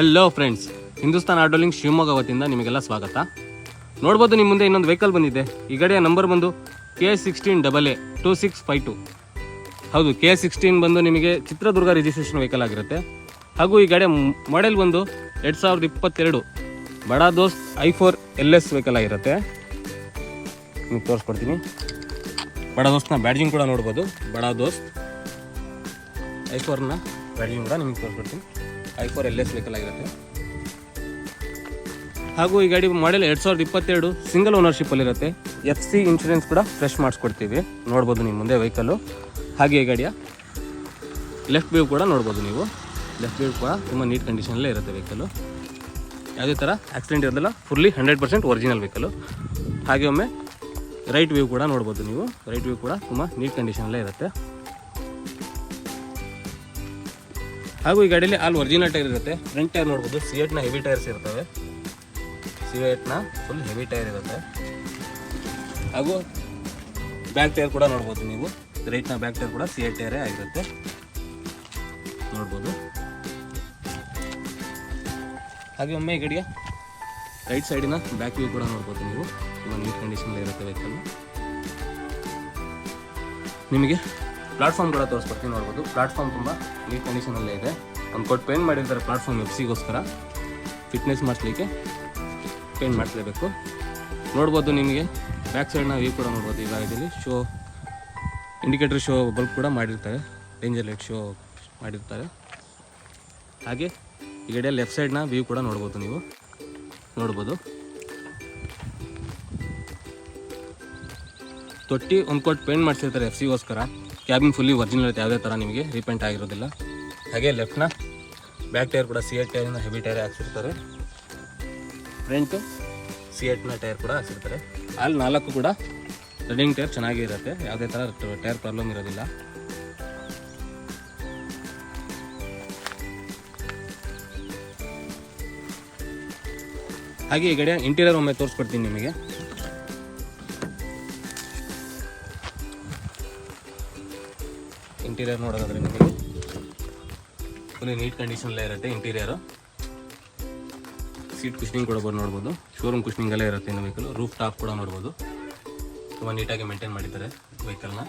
Hello friends Hindustan Autolink Shivamogga ವತಿಯಿಂದ ನಿಮಗೆಲ್ಲ ಸ್ವಾಗತ. ನೋಡ್ಬೋದು ನಿಮ್ಮ ಮುಂದೆ ಇನ್ನೊಂದು ವೆಹಿಕಲ್ ಬಂದಿದೆ. ಈ ಗಾಡಿಯ ನಂಬರ್ ಬಂದು K sixteen double A two six five two ಹೌದು ಕೆ ಸಿಕ್ಸ್ಟೀನ್ ಬಂದು ನಿಮಗೆ ಚಿತ್ರದುರ್ಗ ರಿಜಿಸ್ಟ್ರೇಷನ್ ವೆಹಿಕಲ್ ಆಗಿರುತ್ತೆ. ಹಾಗೂ ಈ ಗಾಡಿಯ ಮಾಡೆಲ್ ಬಂದು ಎರಡು ಸಾವಿರದ ಇಪ್ಪತ್ತೆರಡು Bada Dost I four L S vehicle ಆಗಿರುತ್ತೆ. ನಿಮ್ಗೆ ತೋರಿಸ್ಕೊಡ್ತೀನಿ. ಬಡಾ ದೋಸ್ತ್ನ ಬ್ಯಾಡ್ಜಿಂಗ್ ಕೂಡ ನೋಡ್ಬೋದು. ಬಡಾ ದೋಸ್ತ್ ಐ ಫೋರ್ನ ಬ್ಯಾಡ್ಜಿಂಗ್ ಕೂಡ ನಿಮ್ಗೆ ತೋರಿಸ್ಕೊಡ್ತೀನಿ. I four L S vehicle ಆಗಿರುತ್ತೆ ಹಾಗೂ ಈ ಗಾಡಿ ಮಾಡೆಲ್ ಎರಡು ಸಾವಿರದ ಇಪ್ಪತ್ತೆರಡು ಸಿಂಗಲ್ ಓನರ್ಶಿಪ್ಪಲ್ಲಿರುತ್ತೆ ಎಫ್ ಸಿ ಇನ್ಶೂರೆನ್ಸ್ ಕೂಡ ಫ್ರೆಶ್ ಮಾಡಿಸ್ಕೊಡ್ತೀವಿ. ನೋಡ್ಬೋದು ನಿಮ್ಮ ಮುಂದೆ ವೆಹಿಕಲ್ಲು ಹಾಗೆ ಈ ಗಾಡಿಯ ಲೆಫ್ಟ್ ವ್ಯೂ ಕೂಡ ನೋಡ್ಬೋದು ನೀವು. ಲೆಫ್ಟ್ ವ್ಯೂ ಕೂಡ ತುಂಬ ನೀಟ್ ಕಂಡೀಷನಲ್ಲೇ ಇರುತ್ತೆ ವೆಹಿಕಲ್ಲು ಯಾವುದೇ ಥರ ಆಕ್ಸಿಡೆಂಟ್ ಇರೋದಿಲ್ಲ fully hundred percent original vehicle ಹಾಗೆ ಒಮ್ಮೆ ರೈಟ್ ವ್ಯೂ ಕೂಡ ನೋಡ್ಬೋದು ನೀವು. ರೈಟ್ ವ್ಯೂ ಕೂಡ ತುಂಬ ನೀಟ್ ಕಂಡೀಷನಲ್ಲೇ ಇರುತ್ತೆ. ಹಾಗೂ ಈ ಗಾಡಿಯಲ್ಲಿ ಆಲ್ ಒರಿಜಿನಲ್ ಟೈರ್ ಇರುತ್ತೆ. ಫ್ರಂಟ್ ಟೈರ್ ನೋಡ್ಬೋದು. ಸಿ ಎಟ್ನ ಹೆವಿ ಟೈರ್ಸ್ ಇರ್ತವೆ. ಸಿ ಎಟ್ನ ಫುಲ್ ಹೆವಿ ಟೈರ್ ಇರುತ್ತೆ. ಹಾಗೂ ಬ್ಯಾಕ್ ಟೈರ್ ಕೂಡ ನೋಡ್ಬೋದು ನೀವು. ರೈಟ್ನ ಬ್ಯಾಕ್ ಟೈರ್ ಕೂಡ ಸಿ ಎಟ್ ಟೈರೇ ಆಗಿರುತ್ತೆ. ನೋಡ್ಬೋದು. ಹಾಗೆ ಒಮ್ಮೆ ಈ ಗಾಡಿಯ ರೈಟ್ ಸೈಡಿನ ಬ್ಯಾಕ್ ವ್ಯೂ ಕೂಡ ನೋಡ್ಬೋದು ನೀವು. ತುಂಬ ನೀಟ್ ಕಂಡೀಷನ್ ಇರುತ್ತೆ ವೆಹಿಕಲ್ ನಿಮಗೆ ಪ್ಲಾಟ್ಫಾರ್ಮ್ ಕೂಡ ತೋರಿಸ್ಕೊಡ್ತೀನಿ ನೋಡ್ಬೋದು. ಪ್ಲಾಟ್ಫಾರ್ಮ್ ತುಂಬ ನೀಟ್ ಕಂಡೀಷನಲ್ಲೇ ಇದೆ. ಒಂದು ಕೊಟ್ಟು ಪೇಂಟ್ ಮಾಡಿರ್ತಾರೆ ಪ್ಲಾಟ್ಫಾರ್ಮ್ ಎಫ್ ಸಿಗೋಸ್ಕರ ಫಿಟ್ನೆಸ್ ಮಾಡಿಸ್ಲಿಕ್ಕೆ ಪೇಂಟ್ ಮಾಡಿಸ್ಲೇಬೇಕು. ನೋಡ್ಬೋದು ನಿಮಗೆ. ಬ್ಯಾಕ್ ಸೈಡ್ನ ವ್ಯೂ ಕೂಡ ನೋಡ್ಬೋದು ಈಗ ಇದರಲ್ಲಿ. ಶೋ ಇಂಡಿಕೇಟರ್ ಶೋ ಬಲ್ಬ್ ಕೂಡ ಮಾಡಿರ್ತಾರೆ. ಡೇಂಜರ್ ಲೈಟ್ ಶೋ ಮಾಡಿರ್ತಾರೆ. ಹಾಗೆ ಈ ಲೆಫ್ಟ್ ಸೈಡ್ನ ವ್ಯೂ ಕೂಡ ನೋಡ್ಬೋದು ನೀವು. ನೋಡ್ಬೋದು. ತೊಟ್ಟಿ ಒಂದು ಕೋಟ್ ಪೇಂಟ್ ಮಾಡಿಸಿರ್ತಾರೆ ಎಫ್ ಸಿಗೋಸ್ಕರ ಕ್ಯಾಬಿನ್ ಫುಲ್ಲಿ ಒರಿಜಿನಲ್ ಇರುತ್ತೆ ಯಾವುದೇ ಥರ ನಿಮಗೆ. ರೀಪೇಂಟ್ ಆಗಿರೋದಿಲ್ಲ. ಹಾಗೆ ಲೆಫ್ಟ್ನ ಬ್ಯಾಕ್ ಟೈರ್ ಕೂಡ ಸಿ ಎಟ್ ಟೈರಿನ ಹೆವಿ ಟೈರ್ ಹಾಕ್ಸಿರ್ತಾರೆ. ಫ್ರಂಟು ಸಿ ಎಟ್ನ ಟೈರ್ ಕೂಡ ಹಾಕ್ಸಿರ್ತಾರೆ. ಅಲ್ಲಿ ನಾಲ್ಕು ಕೂಡ ರನ್ನಿಂಗ್ ಟೈರ್ ಚೆನ್ನಾಗೇ ಇರುತ್ತೆ. ಯಾವುದೇ ಥರ ಟೈರ್ ಪ್ರಾಬ್ಲಮ್ ಇರೋದಿಲ್ಲ. ಹಾಗೆ ಈ ಕಡೆ ಇಂಟೀರಿಯರ್ ಒಮ್ಮೆ ತೋರಿಸ್ಕೊಡ್ತೀನಿ ನಿಮಗೆ. ಇಂಟೀರಿಯರ್ ನೋಡೋದಾದ್ರೆ ನಿಮಗೆ. ಫುಲ್ ನೀಟ್ ಕಂಡೀಷನಲ್ಲೇ ಇರುತ್ತೆ ಇಂಟೀರಿಯರು ಸೀಟ್ ಕುಷ್ನಿಂಗ್ ಕೂಡ ಬಂದು ನೋಡ್ಬೋದು. ಶೋರೂಮ್ ಕುಶ್ನಿಂಗಲ್ಲೇ ಇರುತ್ತೆ ಇನ್ನು ವೆಹಿಕಲ್ ರೂಫ್ ಟಾಪ್ ಕೂಡ ನೋಡ್ಬೋದು. ತುಂಬ ನೀಟಾಗಿ ಮೇಂಟೈನ್ ಮಾಡಿದ್ದಾರೆ ವೆಹಿಕಲ್ನ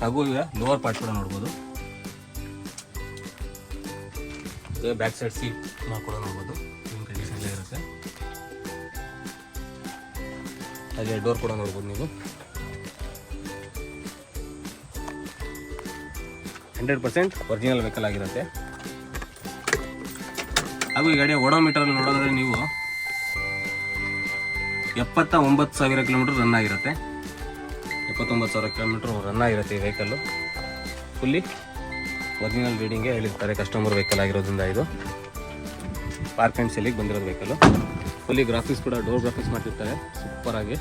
ಹಾಗೂ ಈಗ ಲೋವರ್ ಪಾರ್ಟ್ ಕೂಡ ನೋಡ್ಬೋದು. ಬ್ಯಾಕ್ ಸೈಡ್ ಸೀಟ್ ಕೂಡ ನೋಡ್ಬೋದು. ಕಂಡೀಷನಲ್ಲೇ ಇರುತ್ತೆ. ಹಾಗೆ ಡೋರ್ ಕೂಡ ನೋಡ್ಬೋದು ನೀವು. ಹಂಡ್ರೆಡ್ ಪರ್ಸೆಂಟ್ ಒರಿಜಿನಲ್ ವೆಹಿಕಲ್ ಆಗಿರುತ್ತೆ. ಹಾಗೂ ಈ ಗಾಡಿಯ ಓಡೋಮೀಟರ್ ನೋಡೋದಾದ್ರೆ ನೀವು ಎಪ್ಪತ್ತ ಒಂಬತ್ತು ಸಾವಿರ ಕಿಲೋಮೀಟರ್ ರನ್ ಆಗಿರುತ್ತೆ. ಎಪ್ಪತ್ತೊಂಬತ್ತು ಸಾವಿರ ಕಿಲೋಮೀಟರ್ ರನ್ ಆಗಿರುತ್ತೆ ಈ ವೆಹಿಕಲ್ಲು ಫುಲ್ಲಿ ಒರಿಜಿನಲ್ ರೀಡಿಂಗೇ ಹೇಳಿರ್ತಾರೆ ಕಸ್ಟಮರ್ ವೆಹಿಕಲ್ ಆಗಿರೋದ್ರಿಂದ ಇದು. ಪಾರ್ಕ್ ಆ್ಯಂಡ್ ಸೆಲ್ಲಿಗೆ ಬಂದಿರೋದು ವೆಹಿಕಲ್ಲು ಫುಲ್ಲಿ ಗ್ರಾಫಿಕ್ಸ್ ಕೂಡ ಡೋರ್ ಗ್ರಾಫಿಕ್ಸ್ ಮಾಡ್ತಿರ್ತಾರೆ. ಸೂಪರಾಗಿ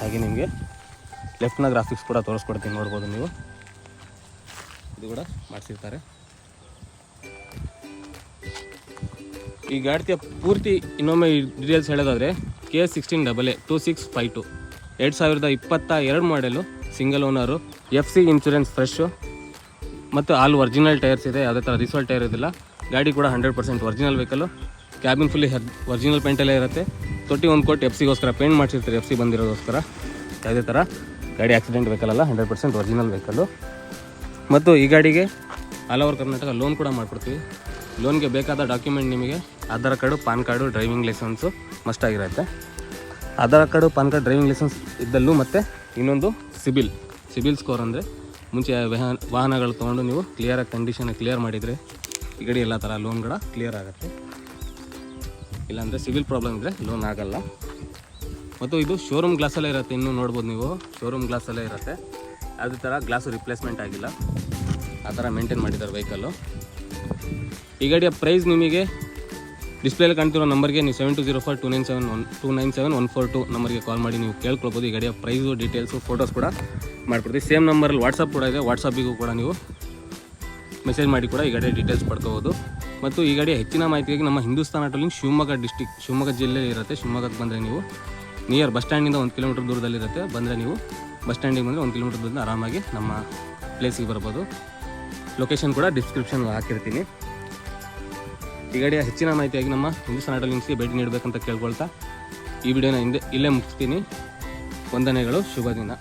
ಹಾಗೆ ನಿಮಗೆ ಲೆಫ್ಟ್ನ ಗ್ರಾಫಿಕ್ಸ್ ಕೂಡ ತೋರಿಸ್ಕೊಡ್ತೀನಿ, ನೋಡ್ಬೋದು ನೀವು. ಇದು ಕೂಡ ಮಾಡಿಸಿರ್ತಾರೆ. ಈ ಗಾಡಿಯ ಪೂರ್ತಿ ಇನ್ನೊಮ್ಮೆ ಡೀಟೇಲ್ಸ್ ಹೇಳೋದಾದರೆ K S sixteen double A two six five two ಎರಡು ಸಾವಿರದ ಇಪ್ಪತ್ತ ಎರಡು model single owner F C insurance fresh ಮತ್ತು ಆಲ್ ಒರಿಜಿನಲ್ ಟೈರ್ಸ್ ಇದೆ, ಯಾವುದೇ ಥರ ರಿಸಲ್ಟ್ ಟೈರ್ ಇರೋದಿಲ್ಲ ಗಾಡಿ ಕೂಡ hundred percent original vehicle cabin fully original ಪೇಂಟಲ್ಲೇ ಇರುತ್ತೆ. ತೊಟ್ಟಿ ಒಂದು ಕೋಟಿ ಎಫ್ ಸಿಗೋಸ್ಕರ ಪೇಂಟ್ ಮಾಡಿಸಿರ್ತಾರೆ ಎಫ್ ಸಿ ಬಂದಿರೋದೋಸ್ಕರ. ಯಾವುದೇ ಥರ ಗಾಡಿ ಆಕ್ಸಿಡೆಂಟ್ ವೆಹಿಕಲ್ ಅಲ್ಲ ಹಂಡ್ರೆಡ್ ಪರ್ಸೆಂಟ್ ಒರಿಜಿನಲ್ ವೆಹಿಕಲ್ಲು ಮತ್ತು ಈ ಗಾಡಿಗೆ ಆಲ್ ಓವರ್ ಕರ್ನಾಟಕ ಲೋನ್ ಕೂಡ ಮಾಡಿಕೊಡ್ತೀವಿ. ಲೋನ್ಗೆ ಬೇಕಾದ ಡಾಕ್ಯುಮೆಂಟ್ ನಿಮಗೆ Aadhaar card, PAN card driving licence must ಆಗಿರುತ್ತೆ. Aadhaar card, PAN card driving licence ಇದ್ದಲ್ಲೂ ಮತ್ತು ಇನ್ನೊಂದು ಸಿಬಿಲ್. ಸಿಬಿಲ್ ಸ್ಕೋರ್ ಅಂದರೆ ಮುಂಚೆ ವಾಹನ ವಾಹನಗಳು ತೊಗೊಂಡು ನೀವು ಕ್ಲಿಯರಾಗಿ ಕಂಡೀಷನ್ ಕ್ಲಿಯರ್ ಮಾಡಿದರೆ ಈ ಗಾಡಿ ಎಲ್ಲ ಥರ ಲೋನ್ ಕೂಡ ಕ್ಲಿಯರ್ ಆಗುತ್ತೆ. ಇಲ್ಲಾಂದರೆ ಸಿವಿಲ್ ಪ್ರಾಬ್ಲಮ್ ಇದ್ದರೆ ಲೋನ್ ಆಗೋಲ್ಲ. ಮತ್ತು ಇದು ಶೋರೂಮ್ ಗ್ಲಾಸಲ್ಲೇ ಇರುತ್ತೆ, ಇನ್ನೂ ನೋಡ್ಬೋದು ನೀವು. ಶೋರೂಮ್ ಗ್ಲಾಸಲ್ಲೇ ಇರುತ್ತೆ. ಯಾವುದೇ ಥರ ಗ್ಲಾಸು ರಿಪ್ಲೇಸ್ಮೆಂಟ್ ಆಗಿಲ್ಲ. ಆ ಥರ ಮೇಂಟೈನ್ ಮಾಡಿದ್ದಾರೆ ವೆಹಿಕಲ್ಲು ಈ ಗಾಡಿಯ ಪ್ರೈಸ್ ನಿಮಗೆ ಡಿಸ್ಪ್ಲೇಲಿ ಕಾಣ್ತಿರೋ ನಂಬರ್ಗೆ ನೀವು seven two zero four two nine seven one two nine seven one four two ನಂಬರ್ಗೆ ಕಾಲ್ ಮಾಡಿ ನೀವು ಕೇಳ್ಕೊಳ್ಬೋದು. ಈ ಗಾಡಿಯ ಪ್ರೈಸು ಡೀಟೇಲ್ಸು ಫೋಟೋಸ್ ಕೂಡ ಮಾಡ್ಕೊಡ್ತೀವಿ. ಸೇಮ್ ನಂಬರಲ್ಲಿ ವಾಟ್ಸಪ್ ಕೂಡ ಇದೆ. ವಾಟ್ಸಪ್ಪಿಗೂ ಕೂಡ ನೀವು ಮೆಸೇಜ್ ಮಾಡಿ ಕೂಡ ಈ ಗಾಡಿಯ ಡೀಟೇಲ್ಸ್ ಪಡ್ಕೋಬೋದು. ಮತ್ತು ಈ ಗಾಡಿಯ ಹೆಚ್ಚಿನ ಮಾಹಿತಿಗಾಗಿ ನಮ್ಮ ಹಿಂದೂಸ್ತಾನ್ ಆಟೋಲಿಂಗ್ ಶಿವಮೊಗ್ಗ ಡಿಸ್ಟಿಕ್ ಶಿವಮೊಗ್ಗ ಜಿಲ್ಲೆ ಇರುತ್ತೆ ಶಿವಮೊಗ್ಗಕ್ಕೆ ಬಂದರೆ ನೀವು ನಿಯರ್ ಬಸ್ ಸ್ಟ್ಯಾಂಡಿಂದ ಒಂದು ಕಿಲೋಮೀಟರ್ ದೂರದಲ್ಲಿರುತ್ತೆ. ಬಂದರೆ ನೀವು ಬಸ್ ಸ್ಟ್ಯಾಂಡಿಗೆ ಬಂದರೆ ಒಂದು ಕಿಲೋಮೀಟರ್ ದೂರದಿಂದ ಆರಾಮಾಗಿ ನಮ್ಮ ಪ್ಲೇಸಿಗೆ ಬರ್ಬೋದು. ಲೊಕೇಶನ್ ಕೂಡ ಡಿಸ್ಕ್ರಿಪ್ಷನ್ ಹಾಕಿರ್ತೀನಿ. ಈ ಗಾಡಿಯ ಹೆಚ್ಚಿನ ಮಾಹಿತಿಯಾಗಿ ನಮ್ಮ ಹಿಂದೂಸ್ತಾನ್ ಆಟೋ ಭೇಟಿ ನೀಡಬೇಕಂತ ಕೇಳ್ಕೊಳ್ತಾ ಈ ವಿಡಿಯೋನ ಹಿಂದೆ ಇಲ್ಲೇ ಮುಗಿಸ್ತೀನಿ. ವಂದನೆಗಳು, ಶುಭ ದಿನ.